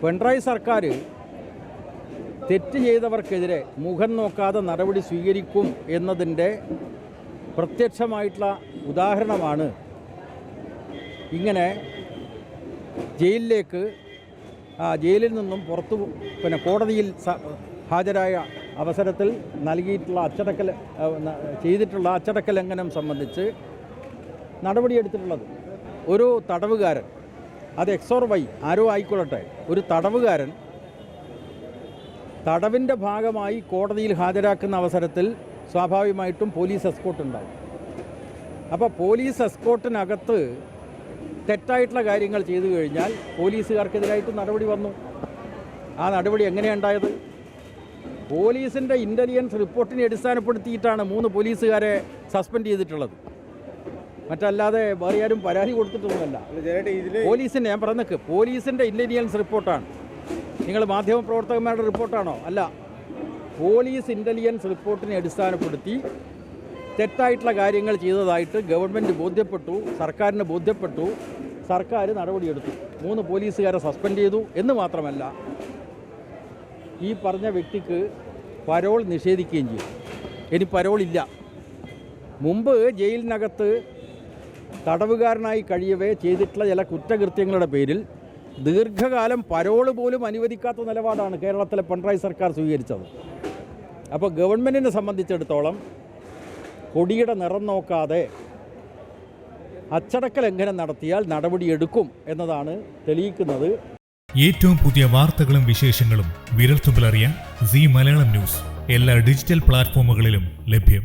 പിണറായി സർക്കാർ തെറ്റ് ചെയ്തവർക്കെതിരെ മുഖം നോക്കാതെ നടപടി സ്വീകരിക്കും എന്നതിന്റെ പ്രത്യക്ഷമായിട്ടുള്ള ഉദാഹരണമാണ് ഇങ്ങനെ ജയിലിലേക്ക് ആ ജയിലിൽ നിന്നും പുറത്തു പിന്നെ കോടതിയിൽ ഹാജരായ അവസരത്തിൽ നൽകിയിട്ടുള്ള അച്ചടക്ക ല- ആ, ന- ചെയ്തിട്ടുള്ള അച്ചടക്ക ലംഘനം സംബന്ധിച്ച് നടപടിയെടുത്തിട്ടുള്ളത്. ഒരു തടവുകാരൻ അത് എക്സോർ വൈ ആരോ ആയിക്കൊള്ളട്ടെ. ഒരു തടവുകാരൻ തടവിന്റെ ഭാഗമായി കോടതിയിൽ ഹാജരാക്കുന്ന അവസരത്തിൽ സ്വാഭാവികമായിട്ടും പോലീസ് എസ്കോട്ട് ഉണ്ടാവും. അപ്പോൾ പോലീസ് എസ്കോട്ടിനകത്ത് തെറ്റായിട്ടുള്ള കാര്യങ്ങൾ ചെയ്തു കഴിഞ്ഞാൽ പോലീസുകാർക്കെതിരായിട്ട് നടപടി വന്നു. ആ നടപടി എങ്ങനെയുണ്ടായത് പോലീസിന്റെ ഇന്റലിജൻസ് റിപ്പോർട്ടിനെ അടിസ്ഥാനപ്പെടുത്തിയിട്ടാണ് മൂന്ന് പോലീസുകാരെ സസ്പെൻഡ് ചെയ്തിട്ടുള്ളത്. മറ്റല്ലാതെ വേറെ ആരും പരാതി കൊടുത്തിട്ടൊന്നുമല്ല. പോലീസിന്റെ ഞാൻ പറഞ്ഞേക്ക് പോലീസിന്റെ ഇന്റലിജൻസ് റിപ്പോർട്ടാണ് നിങ്ങൾ മാധ്യമപ്രവർത്തകന്മാരുടെ റിപ്പോർട്ടാണോ അല്ല. പോലീസ് ഇന്റലിജൻസ് റിപ്പോർട്ടിനെ അടിസ്ഥാനപ്പെടുത്തി തെറ്റായിട്ടുള്ള കാര്യങ്ങൾ ചെയ്തതായിട്ട് ഗവൺമെന്റ് ബോധ്യപ്പെട്ടു സർക്കാരിന് ബോധ്യപ്പെട്ടു സർക്കാർ നടപടിയെടുത്തു. മൂന്ന് പോലീസുകാരെ സസ്പെൻഡ് ചെയ്തു എന്ന് മാത്രമല്ല ഈ പറഞ്ഞ വ്യക്തിക്ക് പരോൾ നിഷേധിക്കുകയും ചെയ്തു. ഇനി പരോളില്ല മുമ്പ് ജയിലിനകത്ത് തടവുകാരനായി കഴിയവേ ചെയ്തിട്ടുള്ള ചില കുറ്റകൃത്യങ്ങളുടെ പേരിൽ ദീർഘകാലം പരോൾ പോലും അനുവദിക്കാത്ത നിലപാടാണ് കേരളത്തിലെ പിണറായി സർക്കാർ സ്വീകരിച്ചത്. അപ്പോൾ ഗവൺമെന്റിനെ സംബന്ധിച്ചിടത്തോളം കൊടിയുടെ നിറം നോക്കാതെ അച്ചടക്ക ലംഘനം നടത്തിയാൽ നടപടിയെടുക്കും എന്നതാണ് തെളിയിക്കുന്നത്. ഏറ്റവും പുതിയ വാർത്തകളും വിശേഷങ്ങളും വിരൽത്തുമ്പിലറിയാൻ സി മലയാളം ന്യൂസ്. എല്ലാ ഡിജിറ്റൽ പ്ലാറ്റ്ഫോമുകളിലും ലഭ്യം.